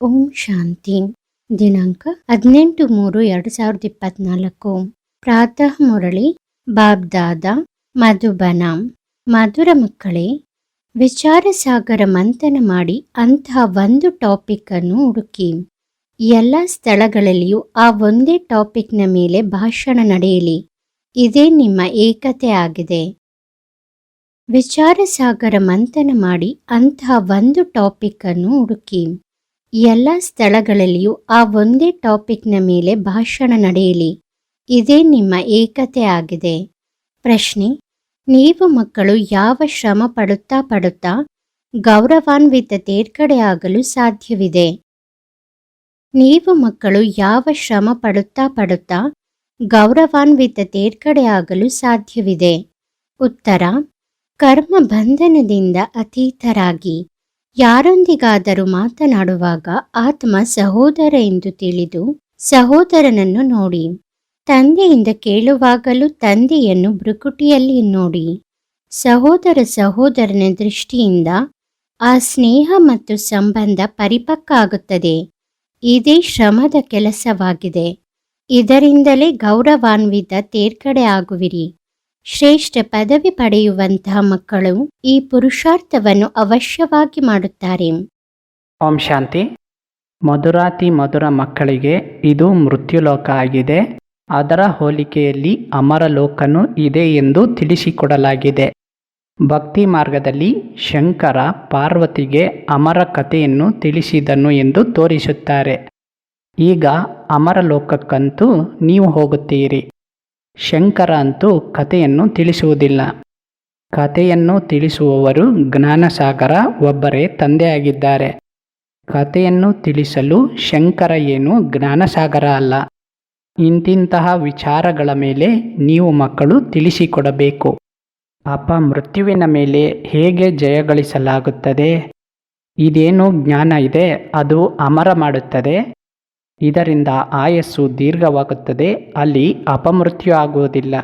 ಓಂ ಶಾಂತಿ. ದಿನಾಂಕ ಹದಿನೆಂಟು ಮೂರು ಎರಡು ಸಾವಿರದ ಇಪ್ಪತ್ನಾಲ್ಕು. ಪ್ರಾತಃ ಮುರಳಿ ಬಾಬ್ದಾದ ಮಧುಬನ. ಮಧುರ ಮಕ್ಕಳೇ ವಿಚಾರ ಸಾಗರ ಮಂಥನ ಮಾಡಿ ಅಂತಹ ಒಂದು ಟಾಪಿಕ್ ಅನ್ನು ಹುಡುಕಿ. ಎಲ್ಲ ಸ್ಥಳಗಳಲ್ಲಿಯೂ ಆ ಒಂದೇ ಟಾಪಿಕ್ನ ಮೇಲೆ ಭಾಷಣ ನಡೆಯಲಿ. ಇದೇ ನಿಮ್ಮ ಏಕತೆ ಆಗಿದೆ. ವಿಚಾರ ಸಾಗರ ಮಂಥನ ಮಾಡಿ ಅಂತಹ ಒಂದು ಟಾಪಿಕ್ ಅನ್ನು ಹುಡುಕಿ. ಎಲ್ಲ ಸ್ಥಳಗಳಲ್ಲಿಯೂ ಆ ಒಂದೇ ಟಾಪಿಕ್ನ ಮೇಲೆ ಭಾಷಣ ನಡೆಯಲಿ. ಇದೇ ನಿಮ್ಮ ಏಕತೆ ಆಗಿದೆ. ಪ್ರಶ್ನೆ, ನೀವು ಮಕ್ಕಳು ಯಾವ ಶ್ರಮ ಪಡುತ್ತಾ ಪಡುತ್ತಾ ಗೌರವಾನ್ವಿತ ತೇರ್ಗಡೆ ಆಗಲು ಸಾಧ್ಯವಿದೆ? ನೀವು ಮಕ್ಕಳು ಯಾವ ಶ್ರಮ ಪಡುತ್ತಾ ಪಡುತ್ತಾ ಗೌರವಾನ್ವಿತ ತೇರ್ಗಡೆ ಆಗಲು ಸಾಧ್ಯವಿದೆ? ಉತ್ತರ, ಕರ್ಮ ಬಂಧನದಿಂದ ಅತೀತರಾಗಿ. ಯಾರೊಂದಿಗಾದರೂ ಮಾತನಾಡುವಾಗ ಆತ್ಮ ಸಹೋದರ ಎಂದು ತಿಳಿದು ಸಹೋದರನನ್ನು ನೋಡಿ, ತಂದೆಯಿಂದ ಕೇಳುವಾಗಲೂ ತಂದೆಯನ್ನು ಭ್ರುಕುಟಿಯಲ್ಲಿ ನೋಡಿ. ಸಹೋದರ ಸಹೋದರನ ದೃಷ್ಟಿಯಿಂದ ಆ ಸ್ನೇಹ ಮತ್ತು ಸಂಬಂಧ ಪರಿಪಕ್ವ ಆಗುತ್ತದೆ. ಇದೇ ಶ್ರಮದ ಕೆಲಸವಾಗಿದೆ. ಇದರಿಂದಲೇ ಗೌರವಾನ್ವಿತ ತೇರ್ಗಡೆ ಆಗುವಿರಿ. ಶ್ರೇಷ್ಠ ಪದವಿ ಪಡೆಯುವಂತಹ ಮಕ್ಕಳು ಈ ಪುರುಷಾರ್ಥವನ್ನು ಅವಶ್ಯವಾಗಿ ಮಾಡುತ್ತಾರೆ. ಓಂ ಶಾಂತಿ. ಮಧುರಾತಿ ಮಧುರ ಮಕ್ಕಳಿಗೆ ಇದು ಮೃತ್ಯುಲೋಕ ಆಗಿದೆ. ಅದರ ಹೋಲಿಕೆಯಲ್ಲಿ ಅಮರ ಅಮರಲೋಕನು ಇದೆ ಎಂದು ತಿಳಿಸಿಕೊಡಲಾಗಿದೆ. ಭಕ್ತಿ ಮಾರ್ಗದಲ್ಲಿ ಶಂಕರ ಪಾರ್ವತಿಗೆ ಅಮರ ಕಥೆಯನ್ನು ತಿಳಿಸಿದನು ಎಂದು ತೋರಿಸುತ್ತಾರೆ. ಈಗ ಅಮರ ಲೋಕಕ್ಕಂತೂ ನೀವು ಹೋಗುತ್ತೀರಿ. ಶಂಕರ ಅಂತೂ ಕಥೆಯನ್ನು ತಿಳಿಸುವುದಿಲ್ಲ. ಕಥೆಯನ್ನು ತಿಳಿಸುವವರು ಜ್ಞಾನಸಾಗರ ಒಬ್ಬರೇ ತಂದೆಯಾಗಿದ್ದಾರೆ. ಕಥೆಯನ್ನು ತಿಳಿಸಲು ಶಂಕರ ಏನು ಜ್ಞಾನಸಾಗರ ಅಲ್ಲ. ಇಂತಿಂತಹ ವಿಚಾರಗಳ ಮೇಲೆ ನೀವು ಮಕ್ಕಳು ತಿಳಿಸಿಕೊಡಬೇಕು. ಅಪ ಮೃತ್ಯುವಿನ ಮೇಲೆ ಹೇಗೆ ಜಯಗಳಿಸಲಾಗುತ್ತದೆ ಇದೇನು ಜ್ಞಾನ ಇದೆ? ಅದು ಅಮರ ಮಾಡುತ್ತದೆ? ಇದರಿಂದ ಆಯಸ್ಸು ದೀರ್ಘವಾಗುತ್ತದೆ, ಅಲ್ಲಿ ಅಪಮೃತ್ಯು ಆಗುವುದಿಲ್ಲ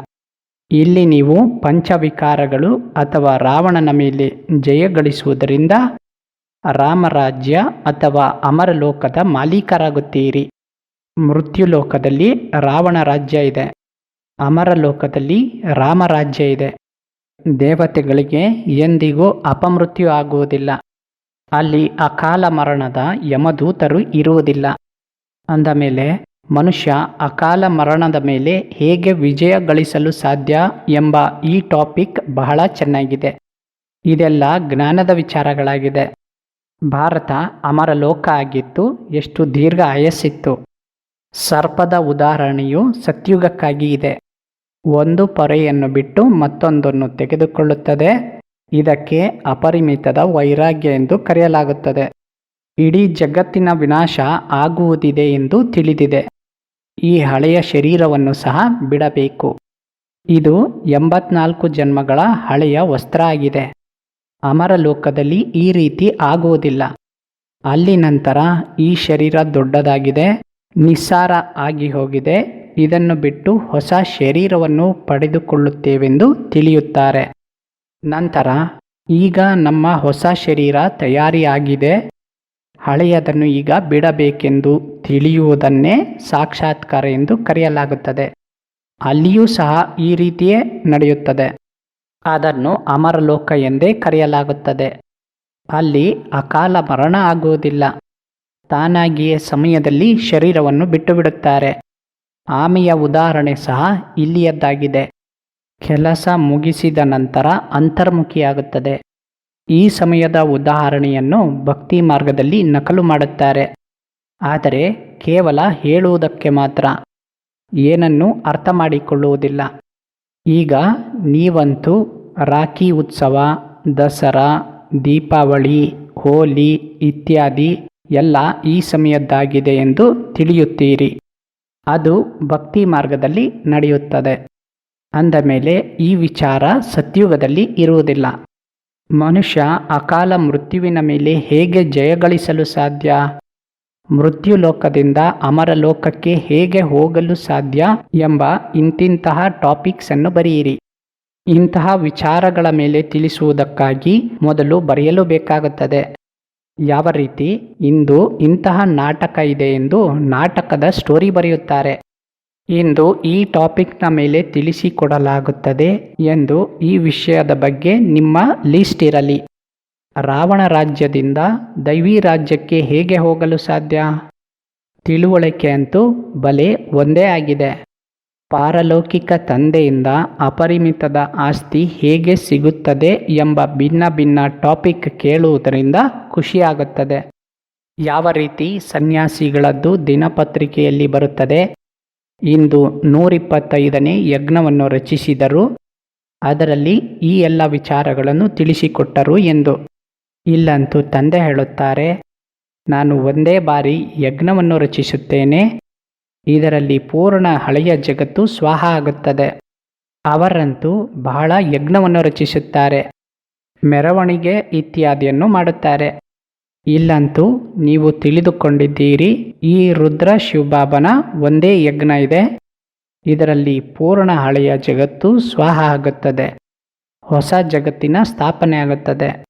ಇಲ್ಲಿ ನೀವು ಪಂಚವಿಕಾರಗಳು ಅಥವಾ ರಾವಣನ ಮೇಲೆ ಜಯಗಳಿಸುವುದರಿಂದ ರಾಮರಾಜ್ಯ ಅಥವಾ ಅಮರಲೋಕದ ಮಾಲೀಕರಾಗುತ್ತೀರಿ. ಮೃತ್ಯುಲೋಕದಲ್ಲಿ ರಾವಣ ರಾಜ್ಯ ಇದೆ, ಅಮರಲೋಕದಲ್ಲಿ ರಾಮರಾಜ್ಯ ಇದೆ. ದೇವತೆಗಳಿಗೆ ಎಂದಿಗೂ ಅಪಮೃತ್ಯು ಆಗುವುದಿಲ್ಲ ಅಲ್ಲಿ ಅಕಾಲ ಮರಣದ ಯಮದೂತರು ಇರುವುದಿಲ್ಲ. ಅಂದ ಮೇಲೆ, ಮನುಷ್ಯ ಅಕಾಲ ಮರಣದ ಮೇಲೆ ಹೇಗೆ ವಿಜಯ ಗಳಿಸಲು ಸಾಧ್ಯ ಎಂಬ ಈ ಟಾಪಿಕ್ ಬಹಳ ಚೆನ್ನಾಗಿದೆ. ಇದೆಲ್ಲ ಜ್ಞಾನದ ವಿಚಾರಗಳಾಗಿದೆ. ಭಾರತ ಅಮರಲೋಕ ಆಗಿತ್ತು, ಎಷ್ಟು ದೀರ್ಘ ಆಯಸ್ಸಿತ್ತು. ಸರ್ಪದ ಉದಾಹರಣೆಯು ಸತ್ಯುಗಕ್ಕಾಗಿ ಇದೆ. ಒಂದು ಪೊರೆಯನ್ನು ಬಿಟ್ಟು ಮತ್ತೊಂದನ್ನು ತೆಗೆದುಕೊಳ್ಳುತ್ತದೆ. ಇದಕ್ಕೆ ಅಪರಿಮಿತದ ವೈರಾಗ್ಯ ಎಂದು ಕರೆಯಲಾಗುತ್ತದೆ. ಇಡೀ ಜಗತ್ತಿನ ವಿನಾಶ ಆಗುವುದಿದೆ ಎಂದು ತಿಳಿದಿದೆ. ಈ ಹಳೆಯ ಶರೀರವನ್ನು ಸಹ ಬಿಡಬೇಕು. ಇದು ಎಂಬತ್ನಾಲ್ಕು ಜನ್ಮಗಳ ಹಳೆಯ ವಸ್ತ್ರ ಆಗಿದೆ ಅಮರಲೋಕದಲ್ಲಿ ಈ ರೀತಿ ಆಗುವುದಿಲ್ಲ. ಅಲ್ಲಿ ನಂತರ ಈ ಶರೀರ ದೊಡ್ಡದಾಗಿದೆ, ನಿಸ್ಸಾರ ಆಗಿ ಹೋಗಿದೆ. ಇದನ್ನು ಬಿಟ್ಟು ಹೊಸ ಶರೀರವನ್ನು ಪಡೆದುಕೊಳ್ಳುತ್ತೇವೆಂದು ತಿಳಿಯುತ್ತಾರೆ. ನಂತರ ಈಗ ನಮ್ಮ ಹೊಸ ಶರೀರ ತಯಾರಿಯಾಗಿದೆ. ಹಳೆಯದನ್ನು ಈಗ ಬಿಡಬೇಕೆಂದು ತಿಳಿಯುವುದನ್ನೇ ಸಾಕ್ಷಾತ್ಕಾರ ಎಂದು ಕರೆಯಲಾಗುತ್ತದೆ. ಅಲ್ಲಿಯೂ ಸಹ ಈ ರೀತಿಯೇ ನಡೆಯುತ್ತದೆ. ಅದನ್ನು ಅಮರಲೋಕ ಎಂದೇ ಕರೆಯಲಾಗುತ್ತದೆ. ಅಲ್ಲಿ ಅಕಾಲ ಮರಣ ಆಗುವುದಿಲ್ಲ. ತಾನಾಗಿಯೇ ಸಮಯದಲ್ಲಿ ಶರೀರವನ್ನು ಬಿಟ್ಟುಬಿಡುತ್ತಾರೆ. ಆಮೆಯ ಉದಾಹರಣೆ ಸಹ ಇಲ್ಲಿಯದ್ದಾಗಿದೆ. ಕೆಲಸ ಮುಗಿಸಿದ ನಂತರ ಅಂತರ್ಮುಖಿಯಾಗುತ್ತದೆ. ಈ ಸಮಯದ ಉದಾಹರಣೆಯನ್ನು ಭಕ್ತಿ ಮಾರ್ಗದಲ್ಲಿ ನಕಲು ಮಾಡುತ್ತಾರೆ. ಆದರೆ ಕೇವಲ ಹೇಳುವುದಕ್ಕೆ ಮಾತ್ರ. ಏನನ್ನು ಅರ್ಥ ಮಾಡಿಕೊಳ್ಳುವುದಿಲ್ಲ. ಈಗ ನೀವಂತೂ ರಾಖಿ ಉತ್ಸವ, ದಸರಾ, ದೀಪಾವಳಿ, ಹೋಲಿ ಇತ್ಯಾದಿ ಎಲ್ಲ ಈ ಸಮಯದ್ದಾಗಿದೆ ಎಂದು ತಿಳಿಯುತ್ತೀರಿ. ಅದು ಭಕ್ತಿ ಮಾರ್ಗದಲ್ಲಿ ನಡೆಯುತ್ತದೆ. ಅಂದ ಮೇಲೆ ಈ ವಿಚಾರ ಸತ್ಯುಗದಲ್ಲಿ ಇರುವುದಿಲ್ಲ. ಮನುಷ್ಯ ಅಕಾಲ ಮೃತ್ಯುವಿನ ಮೇಲೆ ಹೇಗೆ ಜಯಗಳಿಸಲು ಸಾಧ್ಯ? ಮೃತ್ಯು ಲೋಕದಿಂದ ಅಮರ ಲೋಕಕ್ಕೆ ಹೇಗೆ ಹೋಗಲು ಸಾಧ್ಯ ಎಂಬ ಇಂತಿಂತಹ ಟಾಪಿಕ್ಸ್ ಅನ್ನು ಬರೆಯಿರಿ. ಇಂತಹ ವಿಚಾರಗಳ ಮೇಲೆ ತಿಳಿಸುವುದಕ್ಕಾಗಿ ಮೊದಲು ಬರೆಯಲು ಬೇಕಾಗುತ್ತದೆ. ಯಾವ ರೀತಿ? ಇಂದು ಇಂತಹ ನಾಟಕ ಇದೆ ಎಂದು ನಾಟಕದ ಸ್ಟೋರಿ ಬರೆಯುತ್ತಾರೆ. ಇಂದು ಈ ಟಾಪಿಕ್ನ ಮೇಲೆ ತಿಳಿಸಿಕೊಡಲಾಗುತ್ತದೆ ಎಂದು ಈ ವಿಷಯದ ಬಗ್ಗೆ ನಿಮ್ಮ ಲಿಸ್ಟ್ ಇರಲಿ. ರಾವಣ ರಾಜ್ಯದಿಂದ ದೈವಿ ರಾಜ್ಯಕ್ಕೆ ಹೇಗೆ ಹೋಗಲು ಸಾಧ್ಯ? ತಿಳುವಳಿಕೆ ಅಂತೂ ಬಲೆ ಒಂದೇ ಆಗಿದೆ. ಪಾರಲೌಕಿಕ ತಂದೆಯಿಂದ ಅಪರಿಮಿತದ ಆಸ್ತಿ ಹೇಗೆ ಸಿಗುತ್ತದೆ ಎಂಬ ಭಿನ್ನ ಭಿನ್ನ ಟಾಪಿಕ್ ಕೇಳುವುದರಿಂದ ಖುಷಿಯಾಗುತ್ತದೆ. ಯಾವ ರೀತಿ ಸನ್ಯಾಸಿಗಳದ್ದು ದಿನಪತ್ರಿಕೆಯಲ್ಲಿ ಬರುತ್ತದೆ? ಇಂದು ನೂರಿಪ್ಪತ್ತೈದನೇ ಯಜ್ಞವನ್ನು ರಚಿಸಿದರು. ಅದರಲ್ಲಿ ಈ ಎಲ್ಲ ವಿಚಾರಗಳನ್ನು ತಿಳಿಸಿಕೊಟ್ಟರು ಎಂದು. ಇಲ್ಲಂತೂ ತಂದೆ ಹೇಳುತ್ತಾರೆ, ನಾನು ಒಂದೇ ಬಾರಿ ಯಜ್ಞವನ್ನು ರಚಿಸುತ್ತೇನೆ. ಇದರಲ್ಲಿ ಪೂರ್ಣ ಹಳೆಯ ಜಗತ್ತು ಸ್ವಾಹ ಆಗುತ್ತದೆ. ಅವರಂತೂ ಬಹಳ ಯಜ್ಞವನ್ನು ರಚಿಸುತ್ತಾರೆ. ಮೆರವಣಿಗೆ ಇತ್ಯಾದಿಯನ್ನು ಮಾಡುತ್ತಾರೆ. ಇಲ್ಲಂತೂ ನೀವು ತಿಳಿದುಕೊಂಡಿದ್ದೀರಿ, ಈ ರುದ್ರ ಶಿವಬಾಬನ ಒಂದೇ ಯಜ್ಞ ಇದೆ. ಇದರಲ್ಲಿ ಪೂರ್ಣ ಹಳೆಯ ಜಗತ್ತು ಸ್ವಾಹ ಆಗುತ್ತದೆ. ಹೊಸ ಜಗತ್ತಿನ ಸ್ಥಾಪನೆ ಆಗುತ್ತದೆ.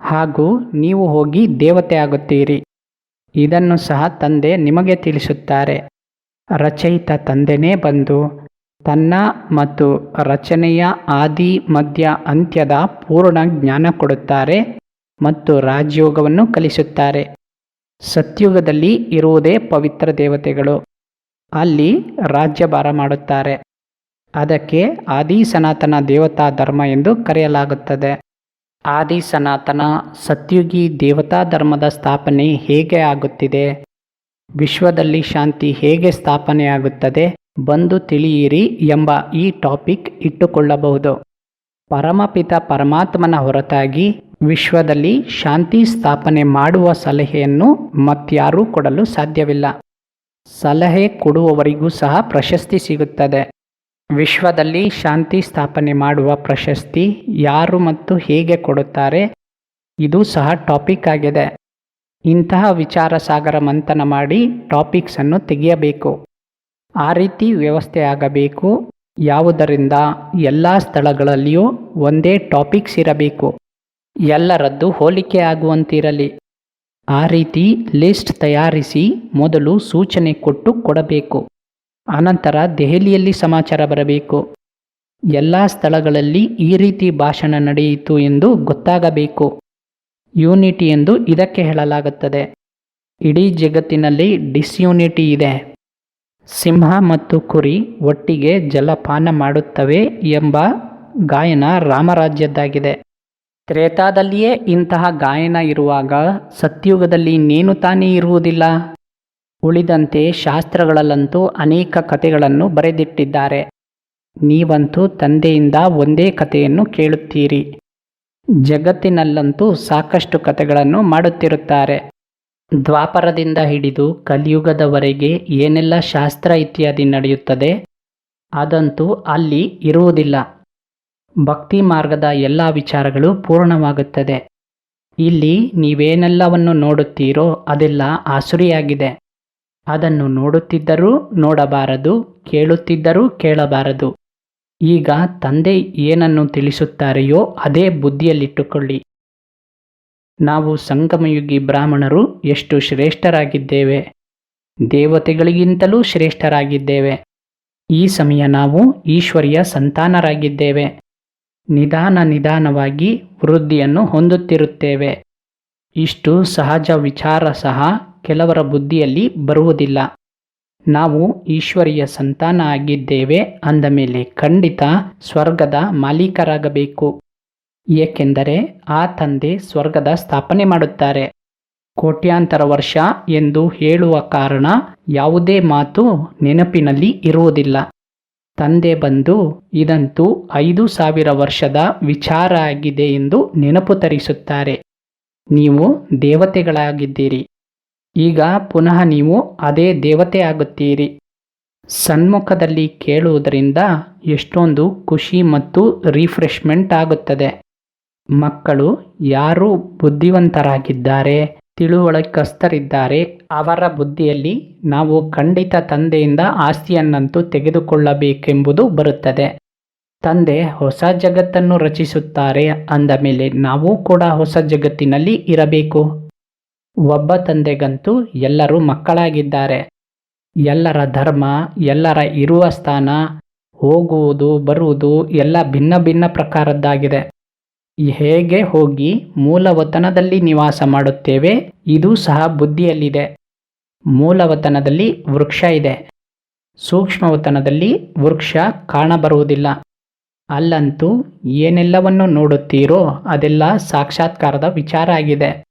ಹಾಗೂ ನೀವು ಹೋಗಿ ದೇವತೆ ಆಗುತ್ತೀರಿ. ಇದನ್ನು ಸಹ ತಂದೆ ನಿಮಗೆ ತಿಳಿಸುತ್ತಾರೆ. ರಚಯಿತ ತಂದೆನೇ ಬಂದು ತನ್ನ ಮತ್ತು ರಚನೆಯ ಆದಿ, ಮಧ್ಯ, ಅಂತ್ಯದ ಪೂರ್ಣ ಜ್ಞಾನ ಕೊಡುತ್ತಾರೆ. ಮತ್ತು ರಾಜಯೋಗವನ್ನು ಕಲಿಸುತ್ತಾರೆ. ಸತ್ಯುಗದಲ್ಲಿ ಇರುವುದೇ ಪವಿತ್ರ ದೇವತೆಗಳು. ಅಲ್ಲಿ ರಾಜ್ಯಭಾರ ಮಾಡುತ್ತಾರೆ. ಅದಕ್ಕೆ ಆದಿ ಸನಾತನ ದೇವತಾ ಧರ್ಮ ಎಂದು ಕರೆಯಲಾಗುತ್ತದೆ. ಆದಿ ಸನಾತನ ಸತ್ಯುಗಿ ದೇವತಾ ಧರ್ಮದ ಸ್ಥಾಪನೆ ಹೇಗೆ ಆಗುತ್ತಿದೆ? ವಿಶ್ವದಲ್ಲಿ ಶಾಂತಿ ಹೇಗೆ ಸ್ಥಾಪನೆಯಾಗುತ್ತದೆ? ಬಂದು ತಿಳಿಯಿರಿ ಎಂಬ ಈ ಟಾಪಿಕ್ ಇಟ್ಟುಕೊಳ್ಳಬಹುದು. ಪರಮಪಿತ ಪರಮಾತ್ಮನ ಹೊರತಾಗಿ ವಿಶ್ವದಲ್ಲಿ ಶಾಂತಿ ಸ್ಥಾಪನೆ ಮಾಡುವ ಸಲಹೆಯನ್ನು ಮತ್ಯಾರೂ ಕೊಡಲು ಸಾಧ್ಯವಿಲ್ಲ. ಸಲಹೆ ಕೊಡುವವರಿಗೂ ಸಹ ಪ್ರಶಸ್ತಿ ಸಿಗುತ್ತದೆ. ವಿಶ್ವದಲ್ಲಿ ಶಾಂತಿ ಸ್ಥಾಪನೆ ಮಾಡುವ ಪ್ರಶಸ್ತಿ ಯಾರು ಮತ್ತು ಹೇಗೆ ಕೊಡುತ್ತಾರೆ? ಇದು ಸಹ ಟಾಪಿಕ್ ಆಗಿದೆ. ಇಂತಹ ವಿಚಾರ ಸಾಗರ ಮಂಥನ ಮಾಡಿ ಟಾಪಿಕ್ಸನ್ನು ತೆಗೆಯಬೇಕು. ಆ ರೀತಿ ವ್ಯವಸ್ಥೆ ಆಗಬೇಕು. ಯಾವುದರಿಂದ ಎಲ್ಲ ಸ್ಥಳಗಳಲ್ಲಿಯೂ ಒಂದೇ ಟಾಪಿಕ್ಸ್ ಇರಬೇಕು. ಎಲ್ಲರದ್ದು ಹೋಲಿಕೆ ಆಗುವಂತಿರಲಿ. ಆ ರೀತಿ ಲಿಸ್ಟ್ ತಯಾರಿಸಿ ಮೊದಲು ಸೂಚನೆ ಕೊಟ್ಟು ಕೊಡಬೇಕು. ಅನಂತರ ದೆಹಲಿಯಲ್ಲಿ ಸಮಾಚಾರ ಬರಬೇಕು. ಎಲ್ಲ ಸ್ಥಳಗಳಲ್ಲಿ ಈ ರೀತಿ ಭಾಷಣ ನಡೆಯಿತು ಎಂದು ಗೊತ್ತಾಗಬೇಕು. ಯೂನಿಟಿ ಎಂದು ಇದಕ್ಕೆ ಹೇಳಲಾಗುತ್ತದೆ. ಇಡೀ ಜಗತ್ತಿನಲ್ಲಿ ಡಿಸ್ಯೂನಿಟಿ ಇದೆ. ಸಿಂಹ ಮತ್ತು ಕುರಿ ಒಟ್ಟಿಗೆ ಜಲಪಾನ ಮಾಡುತ್ತವೆ ಎಂಬ ಗಾಯನ ರಾಮರಾಜ್ಯದ್ದಾಗಿದೆ. ತ್ರೇತಾದಲ್ಲಿಯೇ ಇಂತಹ ಗಾಯನ ಇರುವಾಗ ಸತ್ಯುಗದಲ್ಲಿ ಇನ್ನೇನು ತಾನೇ ಇರುವುದಿಲ್ಲ? ಉಳಿದಂತೆ ಶಾಸ್ತ್ರಗಳಲ್ಲಂತೂ ಅನೇಕ ಕಥೆಗಳನ್ನು ಬರೆದಿಟ್ಟಿದ್ದಾರೆ. ನೀವಂತೂ ತಂದೆಯಿಂದ ಒಂದೇ ಕಥೆಯನ್ನು ಕೇಳುತ್ತೀರಿ. ಜಗತ್ತಿನಲ್ಲಂತೂ ಸಾಕಷ್ಟು ಕಥೆಗಳನ್ನು ಮಾಡುತ್ತಿರುತ್ತಾರೆ. ದ್ವಾಪರದಿಂದ ಹಿಡಿದು ಕಲಿಯುಗದವರೆಗೆ ಏನೆಲ್ಲ ಶಾಸ್ತ್ರ ಇತ್ಯಾದಿ ನಡೆಯುತ್ತದೆ? ಅದಂತೂ ಅಲ್ಲಿ ಇರುವುದಿಲ್ಲ. ಭಕ್ತಿ ಮಾರ್ಗದ ಎಲ್ಲ ವಿಚಾರಗಳು ಪೂರ್ಣವಾಗುತ್ತದೆ. ಇಲ್ಲಿ ನೀವೇನೆಲ್ಲವನ್ನು ನೋಡುತ್ತೀರೋ ಅದೆಲ್ಲ ಆಸುರಿಯಾಗಿದೆ. ಅದನ್ನು ನೋಡುತ್ತಿದ್ದರೂ ನೋಡಬಾರದು, ಕೇಳುತ್ತಿದ್ದರೂ ಕೇಳಬಾರದು. ಈಗ ತಂದೆ ಏನನ್ನು ತಿಳಿಸುತ್ತಾರೆಯೋ ಅದೇ ಬುದ್ಧಿಯಲ್ಲಿಟ್ಟುಕೊಳ್ಳಿ. ನಾವು ಸಂಗಮಯುಗಿ ಬ್ರಾಹ್ಮಣರು ಎಷ್ಟು ಶ್ರೇಷ್ಠರಾಗಿದ್ದೇವೆ. ದೇವತೆಗಳಿಗಿಂತಲೂ ಶ್ರೇಷ್ಠರಾಗಿದ್ದೇವೆ. ಈ ಸಮಯ ನಾವು ಈಶ್ವರಿಯ ಸಂತಾನರಾಗಿದ್ದೇವೆ. ನಿಧಾನ ನಿಧಾನವಾಗಿ ವೃದ್ಧಿಯನ್ನು ಹೊಂದುತ್ತಿರುತ್ತೇವೆ. ಇಷ್ಟು ಸಹಜ ವಿಚಾರ ಸಹ ಕೆಲವರ ಬುದ್ಧಿಯಲ್ಲಿ ಬರುವುದಿಲ್ಲ. ನಾವು ಈಶ್ವರಿಯ ಸಂತಾನ ಆಗಿದ್ದೇವೆ ಅಂದ ಮೇಲೆ ಖಂಡಿತ ಸ್ವರ್ಗದ ಮಾಲೀಕರಾಗಬೇಕು. ಏಕೆಂದರೆ ಆ ತಂದೆ ಸ್ವರ್ಗದ ಸ್ಥಾಪನೆ ಮಾಡುತ್ತಾರೆ. ಕೋಟ್ಯಾಂತರ ವರ್ಷ ಎಂದು ಹೇಳುವ ಕಾರಣ ಯಾವುದೇ ಮಾತು ನೆನಪಿನಲ್ಲಿ ಇರುವುದಿಲ್ಲ. ತಂದೆ ಬಂದು, ಇದಂತೂ ಐದು ಸಾವಿರ ವರ್ಷದ ವಿಚಾರ ಆಗಿದೆ ಎಂದು ನೆನಪು ತರಿಸುತ್ತಾರೆ ನೀವು ದೇವತೆಗಳಾಗಿದ್ದೀರಿ. ಈಗ ಪುನಃ ನೀವು ಅದೇ ದೇವತೆ ಆಗುತ್ತೀರಿ. ಸನ್ಮುಖದಲ್ಲಿ ಕೇಳುವುದರಿಂದ ಎಷ್ಟೊಂದು ಖುಷಿ ಮತ್ತು ರಿಫ್ರೆಶ್ಮೆಂಟ್ ಆಗುತ್ತದೆ. ಮಕ್ಕಳು ಯಾರು ಬುದ್ಧಿವಂತರಾಗಿದ್ದಾರೆ? ತಿಳುವಳಿಕಸ್ತರಿದ್ದಾರೆ ಅವರ ಬುದ್ಧಿಯಲ್ಲಿ ನಾವು ಖಂಡಿತ ತಂದೆಯಿಂದ ಆಸ್ತಿಯನ್ನಂತೂ ತೆಗೆದುಕೊಳ್ಳಬೇಕೆಂಬುದು ಬರುತ್ತದೆ. ತಂದೆ ಹೊಸ ಜಗತ್ತನ್ನು ರಚಿಸುತ್ತಾರೆ. ಅಂದ ಮೇಲೆ ನಾವು ಕೂಡ ಹೊಸ ಜಗತ್ತಿನಲ್ಲಿ ಇರಬೇಕು. ಒಬ್ಬ ತಂದೆಗಂತೂ ಎಲ್ಲರೂ ಮಕ್ಕಳಾಗಿದ್ದಾರೆ. ಎಲ್ಲರ ಧರ್ಮ, ಎಲ್ಲರ ಇರುವ ಸ್ಥಾನ, ಹೋಗುವುದು, ಬರುವುದು ಎಲ್ಲ ಭಿನ್ನ ಭಿನ್ನ ಪ್ರಕಾರದ್ದಾಗಿದೆ. ಹೇಗೆ ಹೋಗಿ ಮೂಲವತನದಲ್ಲಿ ನಿವಾಸ ಮಾಡುತ್ತೇವೆ? ಇದು ಸಹ ಬುದ್ಧಿಯಲ್ಲಿದೆ. ಮೂಲವತನದಲ್ಲಿ ವೃಕ್ಷ ಇದೆ. ಸೂಕ್ಷ್ಮವತನದಲ್ಲಿ ವೃಕ್ಷ ಕಾಣಬರುವುದಿಲ್ಲ. ಅಲ್ಲಂತೂ ಏನೆಲ್ಲವನ್ನು ನೋಡುತ್ತೀರೋ ಅದೆಲ್ಲ ಸಾಕ್ಷಾತ್ಕಾರದ ವಿಚಾರ ಆಗಿದೆ.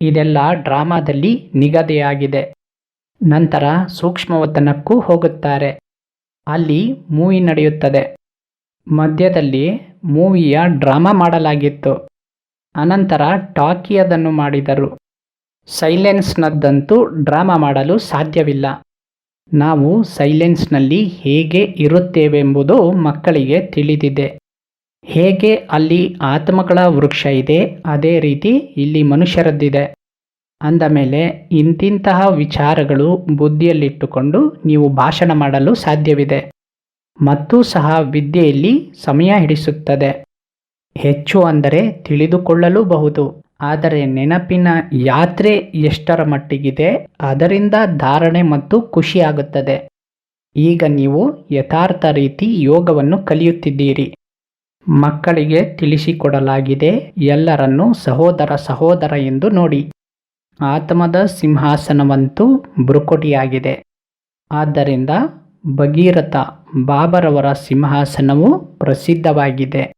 ಇದೆಲ್ಲ ಡ್ರಾಮಾದಲ್ಲಿ ನಿಗದಿಯಾಗಿದೆ. ನಂತರ ಸೂಕ್ಷ್ಮವತನಕ್ಕೂ ಹೋಗುತ್ತಾರೆ. ಅಲ್ಲಿ ಮೂವಿ ನಡೆಯುತ್ತದೆ. ಮಧ್ಯದಲ್ಲಿ ಮೂವಿಯ ಡ್ರಾಮಾ ಮಾಡಲಾಗಿತ್ತು. ಅನಂತರ ಟಾಕಿ ಅದನ್ನು ಮಾಡಿದರು. ಸೈಲೆನ್ಸ್ನದ್ದಂತೂ ಡ್ರಾಮಾ ಮಾಡಲು ಸಾಧ್ಯವಿಲ್ಲ. ನಾವು ಸೈಲೆನ್ಸ್ನಲ್ಲಿ ಹೇಗೆ ಇರುತ್ತೇವೆಂಬುದು ಮಕ್ಕಳಿಗೆ ತಿಳಿದಿದೆ. ಹೇಗೆ ಅಲ್ಲಿ ಆತ್ಮಗಳ ವೃಕ್ಷ ಇದೆ, ಅದೇ ರೀತಿ ಇಲ್ಲಿ ಮನುಷ್ಯರದ್ದಿದೆ. ಅಂದ ಮೇಲೆ ಇಂತಿಂತಹ ವಿಚಾರಗಳು ಬುದ್ಧಿಯಲ್ಲಿಟ್ಟುಕೊಂಡು ನೀವು ಭಾಷಣ ಮಾಡಲು ಸಾಧ್ಯವಿದೆ. ಮತ್ತು ಸಹ ವಿದ್ಯೆಯಲ್ಲಿ ಸಮಯ ಹಿಡಿಸುತ್ತದೆ. ಹೆಚ್ಚು ಅಂದರೆ ತಿಳಿದುಕೊಳ್ಳಲೂಬಹುದು. ಆದರೆ ನೆನಪಿನ ಯಾತ್ರೆ ಎಷ್ಟರ ಮಟ್ಟಿಗಿದೆ, ಅದರಿಂದ ಧಾರಣೆ ಮತ್ತು ಖುಷಿಯಾಗುತ್ತದೆ. ಈಗ ನೀವು ಯಥಾರ್ಥ ರೀತಿ ಯೋಗವನ್ನು ಕಲಿಯುತ್ತಿದ್ದೀರಿ. ಮಕ್ಕಳಿಗೆ ತಿಳಿಸಿಕೊಡಲಾಗಿದೆ, ಎಲ್ಲರನ್ನೂ ಸಹೋದರ ಸಹೋದರ ಎಂದು ನೋಡಿ. ಆತ್ಮದ ಸಿಂಹಾಸನವಂತೂ ಬ್ರುಕುಟಿಯಾಗಿದೆ ಆದ್ದರಿಂದ ಭಗೀರಥ ಬಾಬರವರ ಸಿಂಹಾಸನವು ಪ್ರಸಿದ್ಧವಾಗಿದೆ.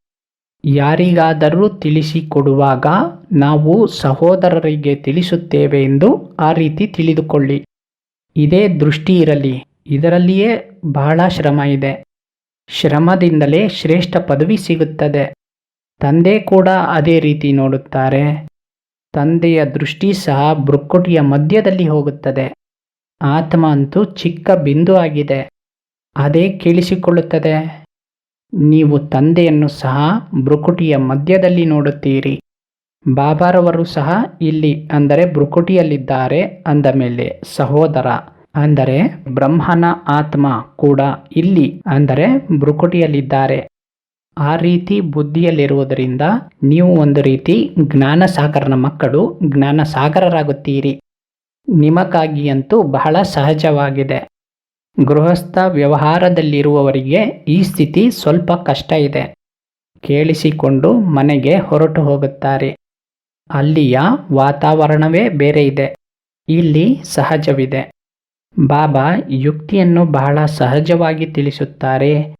ಯಾರಿಗಾದರೂ ತಿಳಿಸಿಕೊಡುವಾಗ ನಾವು ಸಹೋದರರಿಗೆ ತಿಳಿಸುತ್ತೇವೆ ಎಂದು ಆ ರೀತಿ ತಿಳಿದುಕೊಳ್ಳಿ. ಇದೇ ದೃಷ್ಟಿ ಇರಲಿ, ಇದರಲ್ಲಿಯೇ ಬಹಳ ಶ್ರಮ ಇದೆ. ಶ್ರಮದಿಂದಲೇ ಶ್ರೇಷ್ಠ ಪದವಿ ಸಿಗುತ್ತದೆ. ತಂದೆ ಕೂಡ ಅದೇ ರೀತಿ ನೋಡುತ್ತಾರೆ. ತಂದೆಯ ದೃಷ್ಟಿ ಸಹ ಬೃಕ್ಕುಟಿಯ ಮಧ್ಯದಲ್ಲಿ ಹೋಗುತ್ತದೆ. ಆತ್ಮ ಅಂತೂ ಚಿಕ್ಕ ಬಿಂದು ಆಗಿದೆ. ಅದೇ ಕೇಳಿಸಿಕೊಳ್ಳುತ್ತದೆ. ನೀವು ತಂದೆಯನ್ನು ಸಹ ಬೃಕುಟಿಯ ಮಧ್ಯದಲ್ಲಿ ನೋಡುತ್ತೀರಿ. ಬಾಬಾರವರು ಸಹ ಇಲ್ಲಿ ಅಂದರೆ ಬೃಕುಟಿಯಲ್ಲಿದ್ದಾರೆ ಅಂದ ಮೇಲೆ, ಸಹೋದರ, ಅಂದರೆ ಬ್ರಹ್ಮನ ಆತ್ಮ ಕೂಡ ಇಲ್ಲಿ ಅಂದರೆ ಬೃಕುಟಿಯಲ್ಲಿದ್ದಾರೆ ಆ ರೀತಿ ಬುದ್ಧಿಯಲ್ಲಿರುವುದರಿಂದ ನೀವು ಒಂದು ರೀತಿ ಜ್ಞಾನಸಾಗರನ ಮಕ್ಕಳು ಜ್ಞಾನಸಾಗರರಾಗುತ್ತೀರಿ. ನಿಮಗಾಗಿಯಂತೂ ಬಹಳ ಸಹಜವಾಗಿದೆ. ಗೃಹಸ್ಥ ವ್ಯವಹಾರದಲ್ಲಿರುವವರಿಗೆ ಈ ಸ್ಥಿತಿ ಸ್ವಲ್ಪ ಕಷ್ಟ ಇದೆ. ಕೇಳಿಸಿಕೊಂಡು ಮನೆಗೆ ಹೊರಟು ಹೋಗುತ್ತಾರೆ. ಅಲ್ಲಿಯ ವಾತಾವರಣವೇ ಬೇರೆ ಇದೆ. ಇಲ್ಲಿ ಸಹಜವಿದೆ. ಬಾಬಾ ಯುಕ್ತಿಯನ್ನು ಬಹಳ ಸಹಜವಾಗಿ ತಿಳಿಸುತ್ತಾರೆ.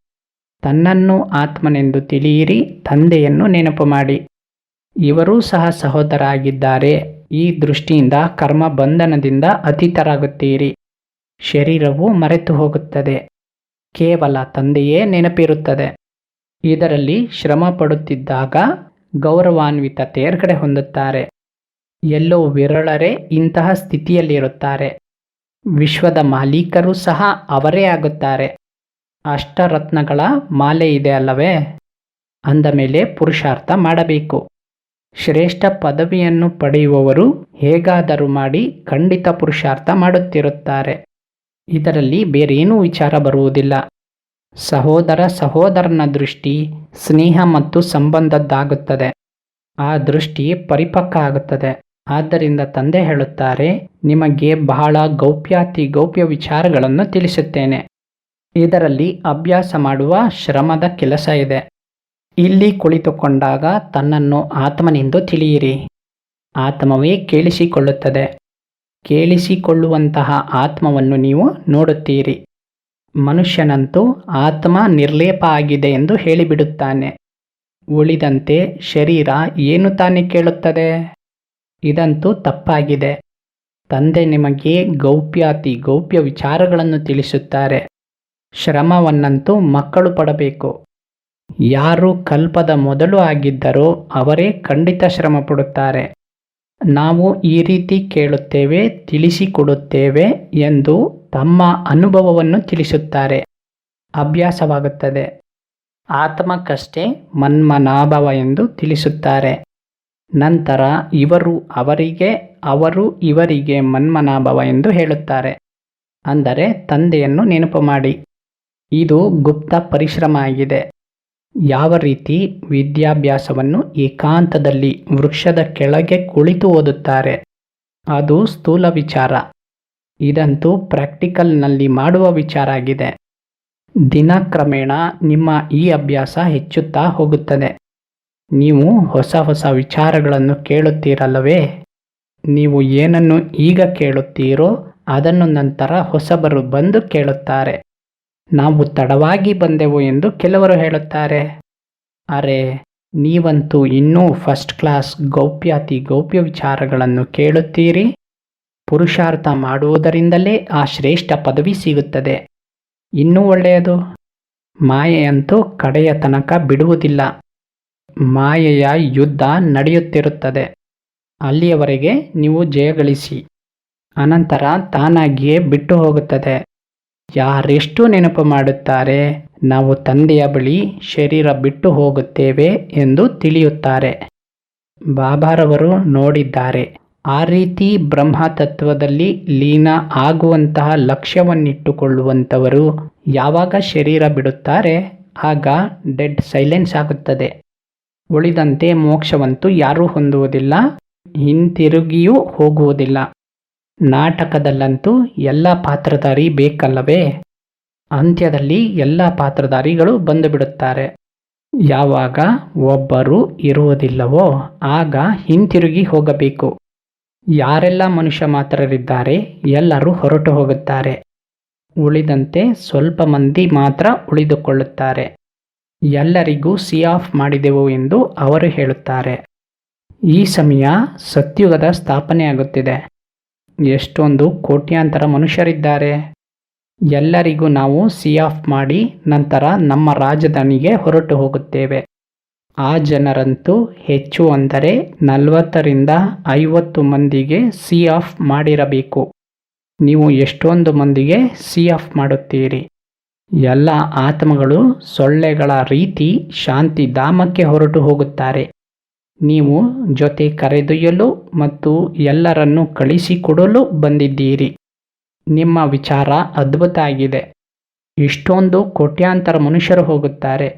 ತನ್ನನ್ನು ಆತ್ಮನೆಂದು ತಿಳಿಯಿರಿ, ತಂದೆಯನ್ನು ನೆನಪು ಮಾಡಿ. ಇವರೂ ಸಹ ಸಹೋದರ ಆಗಿದ್ದಾರೆ ಈ ದೃಷ್ಟಿಯಿಂದ ಕರ್ಮ ಬಂಧನದಿಂದ ಅತೀತರಾಗುತ್ತೀರಿ. ಶರೀರವು ಮರೆತು ಹೋಗುತ್ತದೆ. ಕೇವಲ ತಂದೆಯೇ ನೆನಪಿರುತ್ತದೆ. ಇದರಲ್ಲಿ ಶ್ರಮ ಪಡುತ್ತಿದ್ದಾಗ ಗೌರವಾನ್ವಿತ ತೇರ್ಗಡೆ ಹೊಂದುತ್ತಾರೆ. ಎಲ್ಲೋ ವಿರಳರೇ ಇಂತಹ ಸ್ಥಿತಿಯಲ್ಲಿರುತ್ತಾರೆ. ವಿಶ್ವದ ಮಾಲೀಕರು ಸಹ ಅವರೇ ಆಗುತ್ತಾರೆ. ಅಷ್ಟರತ್ನಗಳ ಮಾಲೆ ಇದೆ ಅಲ್ಲವೇ? ಅಂದ ಮೇಲೆ ಪುರುಷಾರ್ಥ ಮಾಡಬೇಕು. ಶ್ರೇಷ್ಠ ಪದವಿಯನ್ನು ಪಡೆಯುವವರು ಹೇಗಾದರೂ ಮಾಡಿ ಖಂಡಿತ ಪುರುಷಾರ್ಥ ಮಾಡುತ್ತಿರುತ್ತಾರೆ. ಇದರಲ್ಲಿ ಬೇರೇನೂ ವಿಚಾರ ಬರುವುದಿಲ್ಲ. ಸಹೋದರ ಸಹೋದರನ ದೃಷ್ಟಿ ಸ್ನೇಹ ಮತ್ತು ಸಂಬಂಧದ್ದಾಗುತ್ತದೆ. ಆ ದೃಷ್ಟಿ ಪರಿಪಕ್ವ ಆಗುತ್ತದೆ. ಆದ್ದರಿಂದ ತಂದೆ ಹೇಳುತ್ತಾರೆ, ನಿಮಗೆ ಬಹಳ ಗೌಪ್ಯಾತಿ ಗೌಪ್ಯ ವಿಚಾರಗಳನ್ನು ತಿಳಿಸುತ್ತೇನೆ. ಇದರಲ್ಲಿ ಅಭ್ಯಾಸ ಮಾಡುವ ಶ್ರಮದ ಕೆಲಸ ಇದೆ. ಇಲ್ಲಿ ಕುಳಿತುಕೊಂಡಾಗ ತನ್ನನ್ನು ಆತ್ಮನೆಂದು ತಿಳಿಯಿರಿ. ಆತ್ಮವೇ ಕೇಳಿಸಿಕೊಳ್ಳುತ್ತದೆ. ಕೇಳಿಸಿಕೊಳ್ಳುವಂತಹ ಆತ್ಮವನ್ನು ನೀವು ನೋಡುತ್ತೀರಿ. ಮನುಷ್ಯನಂತೂ ಆತ್ಮ ನಿರ್ಲೇಪ ಆಗಿದೆ ಎಂದು ಹೇಳಿಬಿಡುತ್ತಾನೆ. ಉಳಿದಂತೆ ಶರೀರ ಏನು ತಾನೇ ಕೇಳುತ್ತದೆ? ಇದಂತೂ ತಪ್ಪಾಗಿದೆ. ತಂದೆ ನಿಮಗೆ ಗೌಪ್ಯಾತಿ, ಗೌಪ್ಯ ವಿಚಾರಗಳನ್ನು ತಿಳಿಸುತ್ತಾರೆ. ಶ್ರಮವನ್ನಂತೂ ಮಕ್ಕಳು ಪಡಬೇಕು. ಯಾರು ಕಲ್ಪದ ಮೊದಲು ಆಗಿದ್ದರೋ ಅವರೇ ಖಂಡಿತ ಶ್ರಮ ಪಡುತ್ತಾರೆ ನಾವು ಈ ರೀತಿ ಕೇಳುತ್ತೇವೆ, ತಿಳಿಸಿಕೊಡುತ್ತೇವೆ ಎಂದು ತಮ್ಮ ಅನುಭವವನ್ನು ತಿಳಿಸುತ್ತಾರೆ. ಅಭ್ಯಾಸವಾಗುತ್ತದೆ. ಆತ್ಮಕ್ಕಷ್ಟೇ ಮನ್ಮನಾಭವ ಎಂದು ತಿಳಿಸುತ್ತಾರೆ. ನಂತರ ಇವರು ಅವರಿಗೆ, ಅವರು ಇವರಿಗೆ ಮನ್ಮನಾಭವ ಎಂದು ಹೇಳುತ್ತಾರೆ. ಅಂದರೆ ತಂದೆಯನ್ನು ನೆನಪು ಮಾಡಿ. ಇದು ಗುಪ್ತ ಪರಿಶ್ರಮ ಆಗಿದೆ. ಯಾವ ರೀತಿ ವಿದ್ಯಾಭ್ಯಾಸವನ್ನು ಏಕಾಂತದಲ್ಲಿ ವೃಕ್ಷದ ಕೆಳಗೆ ಕುಳಿತು ಓದುತ್ತಾರೆ? ಅದು ಸ್ಥೂಲ ವಿಚಾರ. ಇದಂತೂ ಪ್ರಾಕ್ಟಿಕಲ್ನಲ್ಲಿ ಮಾಡುವ ವಿಚಾರ ಆಗಿದೆ. ದಿನಕ್ರಮೇಣ ನಿಮ್ಮ ಈ ಅಭ್ಯಾಸ ಹೆಚ್ಚುತ್ತಾ ಹೋಗುತ್ತದೆ. ನೀವು ಹೊಸ ಹೊಸ ವಿಚಾರಗಳನ್ನು ಕೇಳುತ್ತೀರಲ್ಲವೇ? ನೀವು ಏನನ್ನು ಈಗ ಕೇಳುತ್ತೀರೋ ಅದನ್ನು ನಂತರ ಹೊಸಬರು ಬಂದು ಕೇಳುತ್ತಾರೆ. ನಾವು ತಡವಾಗಿ ಬಂದೆವು ಎಂದು ಕೆಲವರು ಹೇಳುತ್ತಾರೆ. ಅರೆ, ನೀವಂತೂ ಇನ್ನೂ ಫಸ್ಟ್ ಕ್ಲಾಸ್ ಗೌಪ್ಯಾತಿ ಗೌಪ್ಯ ವಿಚಾರಗಳನ್ನು ಕೇಳುತ್ತೀರಿ? ಪುರುಷಾರ್ಥ ಮಾಡುವುದರಿಂದಲೇ ಆ ಶ್ರೇಷ್ಠ ಪದವಿ ಸಿಗುತ್ತದೆ. ಇನ್ನೂ ಒಳ್ಳೆಯದು. ಮಾಯೆಯಂತೂ ಕಡೆಯ ತನಕ ಬಿಡುವುದಿಲ್ಲ. ಮಾಯೆಯ ಯುದ್ಧ ನಡೆಯುತ್ತಿರುತ್ತದೆ. ಅಲ್ಲಿಯವರೆಗೆ ನೀವು ಜಯಗಳಿಸಿ. ಅನಂತರ ತಾನಾಗಿಯೇ ಬಿಟ್ಟು ಹೋಗುತ್ತದೆ. ಯಾರೆಷ್ಟು ನೆನಪು ಮಾಡುತ್ತಾರೆ, ನಾವು ತಂದೆಯ ಬಳಿ ಶರೀರ ಬಿಟ್ಟು ಹೋಗುತ್ತೇವೆ ಎಂದು ತಿಳಿಯುತ್ತಾರೆ. ಬಾಬಾರವರು ನೋಡಿದ್ದಾರೆ, ಆ ರೀತಿ ಬ್ರಹ್ಮ ತತ್ವದಲ್ಲಿ ಲೀನ ಆಗುವಂತಹ ಲಕ್ಷ್ಯವನ್ನಿಟ್ಟುಕೊಳ್ಳುವಂಥವರು ಯಾವಾಗ ಶರೀರ ಬಿಡುತ್ತಾರೆ, ಆಗ ಡೆಡ್ ಸೈಲೆನ್ಸ್ ಆಗುತ್ತದೆ. ಉಳಿದಂತೆ ಮೋಕ್ಷವಂತೂ ಯಾರೂ ಹೊಂದುವುದಿಲ್ಲ, ಹಿಂತಿರುಗಿಯೂ ಹೋಗುವುದಿಲ್ಲ. ನಾಟಕದಲ್ಲಂತೂ ಎಲ್ಲ ಪಾತ್ರಧಾರಿ ಬೇಕಲ್ಲವೇ? ಅಂತ್ಯದಲ್ಲಿ ಎಲ್ಲ ಪಾತ್ರಧಾರಿಗಳು ಬಂದು ಬಿಡುತ್ತಾರೆ ಯಾವಾಗ ಒಬ್ಬರು ಇರುವುದಿಲ್ಲವೋ ಆಗ ಹಿಂತಿರುಗಿ ಹೋಗಬೇಕು. ಯಾರೆಲ್ಲ ಮನುಷ್ಯ ಮಾತ್ರರಿದ್ದಾರೆ ಎಲ್ಲರೂ ಹೊರಟು ಹೋಗುತ್ತಾರೆ. ಉಳಿದಂತೆ ಸ್ವಲ್ಪ ಮಂದಿ ಮಾತ್ರ ಉಳಿದುಕೊಳ್ಳುತ್ತಾರೆ. ಎಲ್ಲರಿಗೂ ಸಿ ಆಫ್ ಮಾಡಿದೆವು ಎಂದು ಅವರು ಹೇಳುತ್ತಾರೆ. ಈ ಸಮಯ ಸತ್ಯುಗದ ಸ್ಥಾಪನೆಯಾಗುತ್ತಿದೆ. ಎಷ್ಟೊಂದು ಕೋಟ್ಯಾಂತರ ಮನುಷ್ಯರಿದ್ದಾರೆ. ಎಲ್ಲರಿಗೂ ನಾವು ಸಿ ಆಫ್ ಮಾಡಿ ನಂತರ ನಮ್ಮ ರಾಜಧಾನಿಗೆ ಹೊರಟು ಹೋಗುತ್ತೇವೆ. ಆ ಜನರಂತೂ ಹೆಚ್ಚು ಅಂದರೆ ನಲವತ್ತರಿಂದ ಐವತ್ತು ಮಂದಿಗೆ ಸಿ ಆಫ್ ಮಾಡಿರಬೇಕು. ನೀವು ಎಷ್ಟೊಂದು ಮಂದಿಗೆ ಸಿ ಆಫ್ ಮಾಡುತ್ತೀರಿ? ಎಲ್ಲ ಆತ್ಮಗಳು ಸೊಳ್ಳೆಗಳ ರೀತಿ ಶಾಂತಿ ಧಾಮಕ್ಕೆ ಹೊರಟು ಹೋಗುತ್ತಾರೆ. ನೀವು ಜೊತೆ ಕರೆದೊಯ್ಯಲು ಮತ್ತು ಎಲ್ಲರನ್ನು ಕಳಿಸಿಕೊಡಲು ಬಂದಿದ್ದೀರಿ. ನಿಮ್ಮ ವಿಚಾರ ಅದ್ಭುತ ಆಗಿದೆ. ಇಷ್ಟೊಂದು ಕೋಟ್ಯಾಂತರ ಮನುಷ್ಯರು ಹೋಗುತ್ತಾರೆ.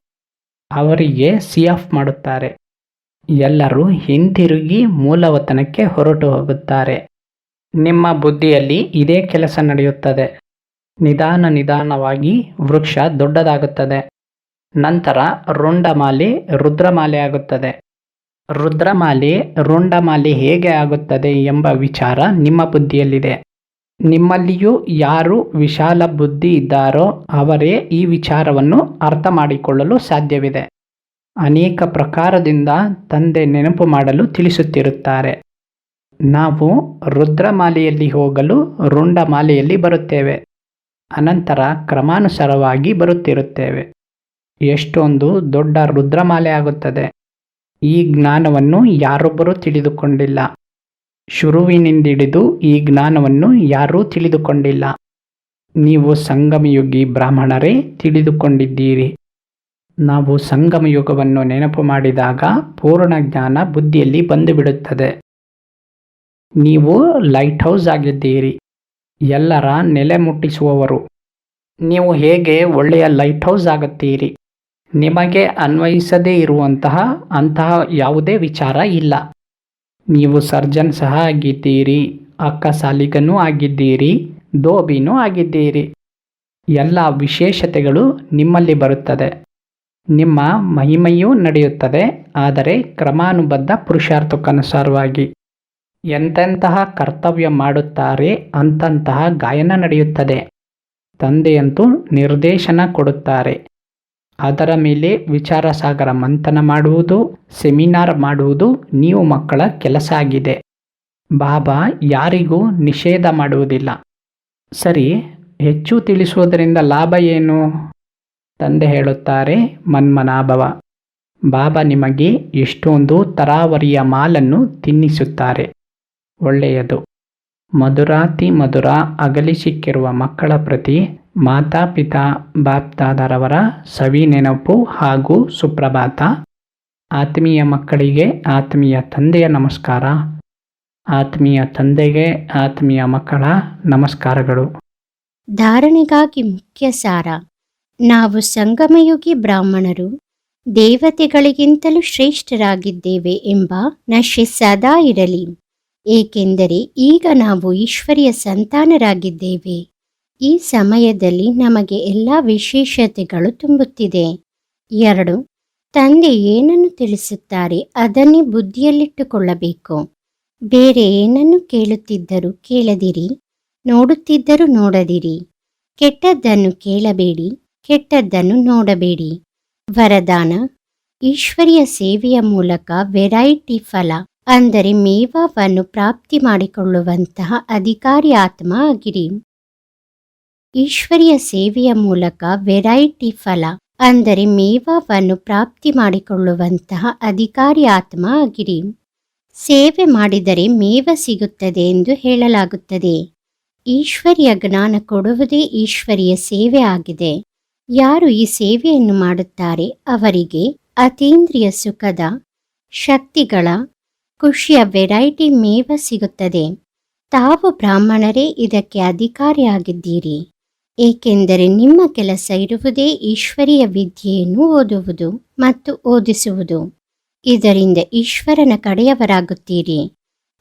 ಅವರಿಗೆ ಸಿ ಆಫ್ ಮಾಡುತ್ತಾರೆ. ಎಲ್ಲರೂ ಹಿಂತಿರುಗಿ ಮೂಲವತನಕ್ಕೆ ಹೊರಟು ಹೋಗುತ್ತಾರೆ. ನಿಮ್ಮ ಬುದ್ಧಿಯಲ್ಲಿ ಇದೇ ಕೆಲಸ ನಡೆಯುತ್ತದೆ. ನಿಧಾನ ನಿಧಾನವಾಗಿ ವೃಕ್ಷ ದೊಡ್ಡದಾಗುತ್ತದೆ. ನಂತರ ರುಂಡಮಾಲೆ ರುದ್ರಮಾಲೆ ಆಗುತ್ತದೆ. ರುದ್ರಮಾಲೆ, ರುಂಡಮಾಲೆ ಹೇಗೆ ಆಗುತ್ತದೆ ಎಂಬ ವಿಚಾರ ನಿಮ್ಮ ಬುದ್ಧಿಯಲ್ಲಿದೆ. ನಿಮ್ಮಲ್ಲಿಯೂ ಯಾರು ವಿಶಾಲ ಬುದ್ಧಿ ಇದ್ದಾರೋ ಅವರೇ ಈ ವಿಚಾರವನ್ನು ಅರ್ಥ ಮಾಡಿಕೊಳ್ಳಲು ಸಾಧ್ಯವಿದೆ. ಅನೇಕ ಪ್ರಕಾರದಿಂದ ತಂದೆ ನೆನಪು ಮಾಡಲು ತಿಳಿಸುತ್ತಿರುತ್ತಾರೆ. ನಾವು ರುದ್ರಮಾಲೆಯಲ್ಲಿ ಹೋಗಲು ರುಂಡಮಾಲೆಯಲ್ಲಿ ಬರುತ್ತೇವೆ. ಅನಂತರ ಕ್ರಮಾನುಸಾರವಾಗಿ ಬರುತ್ತಿರುತ್ತೇವೆ. ಎಷ್ಟೊಂದು ದೊಡ್ಡ ರುದ್ರಮಾಲೆ ಆಗುತ್ತದೆ. ಈ ಜ್ಞಾನವನ್ನು ಯಾರೊಬ್ಬರೂ ತಿಳಿದುಕೊಂಡಿಲ್ಲ. ಶುರುವಿನಿಂದಿಡಿದು ಈ ಜ್ಞಾನವನ್ನು ಯಾರೂ ತಿಳಿದುಕೊಂಡಿಲ್ಲ. ನೀವು ಸಂಗಮಯುಗಿ ಬ್ರಾಹ್ಮಣರೇ ತಿಳಿದುಕೊಂಡಿದ್ದೀರಿ. ನಾವು ಸಂಗಮಯುಗವನ್ನು ನೆನಪು ಮಾಡಿದಾಗ ಪೂರ್ಣ ಜ್ಞಾನ ಬುದ್ಧಿಯಲ್ಲಿ ಬಂದುಬಿಡುತ್ತದೆ. ನೀವು ಲೈಟ್ ಹೌಸ್ ಆಗಿದ್ದೀರಿ. ಎಲ್ಲರ ನೆಲೆ ಮುಟ್ಟಿಸುವವರು. ನೀವು ಹೇಗೆ ಒಳ್ಳೆಯ ಲೈಟ್ ಹೌಸ್ ಆಗುತ್ತೀರಿ? ನಿಮಗೆ ಅನ್ವಯಿಸದೇ ಇರುವಂತಹ ಅಂತಹ ಯಾವುದೇ ವಿಚಾರ ಇಲ್ಲ. ನೀವು ಸರ್ಜನ್ ಸಹ ಆಗಿದ್ದೀರಿ, ಅಕ್ಕ ಸಾಲಿಗನೂ ಆಗಿದ್ದೀರಿ, ದೋಬಿನೂ ಆಗಿದ್ದೀರಿ. ಎಲ್ಲ ವಿಶೇಷತೆಗಳು ನಿಮ್ಮಲ್ಲಿ ಬರುತ್ತದೆ. ನಿಮ್ಮ ಮಹಿಮೆಯೂ ನಡೆಯುತ್ತದೆ, ಆದರೆ ಕ್ರಮಾನುಬದ್ಧ ಪುರುಷಾರ್ಥಕ್ಕನುಸಾರವಾಗಿ. ಎಂತೆಂತಹ ಕರ್ತವ್ಯ ಮಾಡುತ್ತಾರೆ ಅಂತಂತಹ ಗಾಯನ ನಡೆಯುತ್ತದೆ. ತಂದೆಯಂತೂ ನಿರ್ದೇಶನ ಕೊಡುತ್ತಾರೆ. ಅದರ ಮೇಲೆ ವಿಚಾರ ಸಾಗರ ಮಂಥನ ಮಾಡುವುದು, ಸೆಮಿನಾರ್ ಮಾಡುವುದು ನೀವು ಮಕ್ಕಳ ಕೆಲಸ ಆಗಿದೆ. ಬಾಬಾ ಯಾರಿಗೂ ನಿಷೇಧ ಮಾಡುವುದಿಲ್ಲ. ಸರಿ, ಹೆಚ್ಚು ತಿಳಿಸುವುದರಿಂದ ಲಾಭ ಏನು? ತಂದೆ ಹೇಳುತ್ತಾರೆ, ಮನ್ಮನಾಭವ. ಬಾಬಾ ನಿಮಗೆ ಎಷ್ಟೊಂದು ತರಾವರಿಯ ಮಾಲನ್ನು ತಿನ್ನಿಸುತ್ತಾರೆ. ಒಳ್ಳೆಯದು. ಮಧುರಾತಿ ಮಧುರ ಅಗಲಿ ಸಿಕ್ಕಿರುವ ಮಕ್ಕಳ ಪ್ರತಿ ಮಾತಾಪಿತಾ ಬಾಪ್ತಾದರವರ ಸವಿ ನೆನಪು ಹಾಗೂ ಸುಪ್ರಭಾತ. ಆತ್ಮೀಯ ಮಕ್ಕಳಿಗೆ ಆತ್ಮೀಯ ತಂದೆಯ ನಮಸ್ಕಾರ. ಆತ್ಮೀಯ ತಂದೆಗೆ ಆತ್ಮೀಯ ಮಕ್ಕಳ ನಮಸ್ಕಾರಗಳು. ಧಾರಣೆಗಾಗಿ ಮುಖ್ಯ ಸಾರ. ನಾವು ಸಂಗಮಯುಗಿ ಬ್ರಾಹ್ಮಣರು ದೇವತೆಗಳಿಗಿಂತಲೂ ಶ್ರೇಷ್ಠರಾಗಿದ್ದೇವೆ ಎಂಬ ನಶೆ ಸದಾ ಇರಲಿ. ಏಕೆಂದರೆ ಈಗ ನಾವು ಈಶ್ವರಿಯ ಸಂತಾನರಾಗಿದ್ದೇವೆ. ಈ ಸಮಯದಲ್ಲಿ ನಮಗೆ ಎಲ್ಲ ವಿಶೇಷತೆಗಳು ತುಂಬುತ್ತಿದೆ. ಎರಡು, ತಂದೆ ಏನನ್ನು ತಿಳಿಸುತ್ತಾರೆ ಅದನ್ನೇ ಬುದ್ಧಿಯಲ್ಲಿಟ್ಟುಕೊಳ್ಳಬೇಕು. ಬೇರೆ ಏನನ್ನು ಕೇಳುತ್ತಿದ್ದರೂ ಕೇಳದಿರಿ, ನೋಡುತ್ತಿದ್ದರೂ ನೋಡದಿರಿ. ಕೆಟ್ಟದ್ದನ್ನು ಕೇಳಬೇಡಿ, ಕೆಟ್ಟದ್ದನ್ನು ನೋಡಬೇಡಿ. ವರದಾನ, ಈಶ್ವರಿಯ ಸೇವೆಯ ಮೂಲಕ ವೆರೈಟಿ ಫಲ, ಅಂದರೆ ಮೇವಾವನ್ನು ಪ್ರಾಪ್ತಿ ಮಾಡಿಕೊಳ್ಳುವಂತಹ ಅಧಿಕಾರಿ ಆತ್ಮ ಆಗಿರಿ. ಈಶ್ವರಿಯ ಸೇವೆಯ ಮೂಲಕ ವೆರೈಟಿ ಫಲ, ಅಂದರೆ ಮೇವಾವನ್ನು ಪ್ರಾಪ್ತಿ ಮಾಡಿಕೊಳ್ಳುವಂತಹ ಅಧಿಕಾರಿ ಆತ್ಮ ಆಗಿರಿ. ಸೇವೆ ಮಾಡಿದರೆ ಮೇವ ಸಿಗುತ್ತದೆ ಎಂದು ಹೇಳಲಾಗುತ್ತದೆ. ಈಶ್ವರಿಯ ಜ್ಞಾನ ಕೊಡುವುದೇ ಈಶ್ವರಿಯ ಸೇವೆ ಆಗಿದೆ. ಯಾರು ಈ ಸೇವೆಯನ್ನು ಮಾಡುತ್ತಾರೆ ಅವರಿಗೆ ಅತೀಂದ್ರಿಯ ಸುಖದ, ಶಕ್ತಿಗಳ, ಖುಷಿಯ ವೆರೈಟಿ ಮೇವ ಸಿಗುತ್ತದೆ. ತಾವು ಬ್ರಾಹ್ಮಣರೇ ಇದಕ್ಕೆ ಅಧಿಕಾರಿಯಾಗಿದ್ದೀರಿ. ಏಕೆಂದರೆ ನಿಮ್ಮ ಕೆಲಸ ಇರುವುದೇ ಈಶ್ವರಿಯ ವಿದ್ಯೆಯನ್ನು ಓದುವುದು ಮತ್ತು ಓದಿಸುವುದು. ಇದರಿಂದ ಈಶ್ವರನ ಕಡೆಯವರಾಗುತ್ತೀರಿ.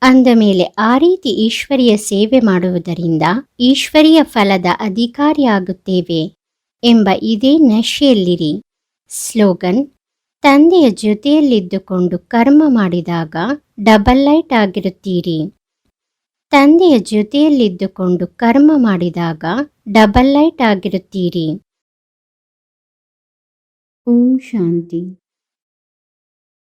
ಅಂದ ಮೇಲೆ ಆ ರೀತಿ ಈಶ್ವರಿಯ ಸೇವೆ ಮಾಡುವುದರಿಂದ ಈಶ್ವರಿಯ ಫಲದ ಅಧಿಕಾರಿಯಾಗುತ್ತೇವೆ ಎಂಬ ಇದೇ ನಶೆಯಲ್ಲಿರಿ. ಸ್ಲೋಗನ್, ತಂದೆಯ ಜೊತೆಯಲ್ಲಿದ್ದುಕೊಂಡು ಕರ್ಮ ಮಾಡಿದಾಗ ಡಬಲ್ ಲೈಟ್ ಆಗಿರುತ್ತೀರಿ. ತಂದೆಯ ಜೊತೆಯಲ್ಲಿದ್ದುಕೊಂಡು ಕರ್ಮ ಮಾಡಿದಾಗ ಡಬಲ್ ಲೈಟ್ ಆಗಿರುತ್ತೀರಿ. ಓಂ ಶಾಂತಿ.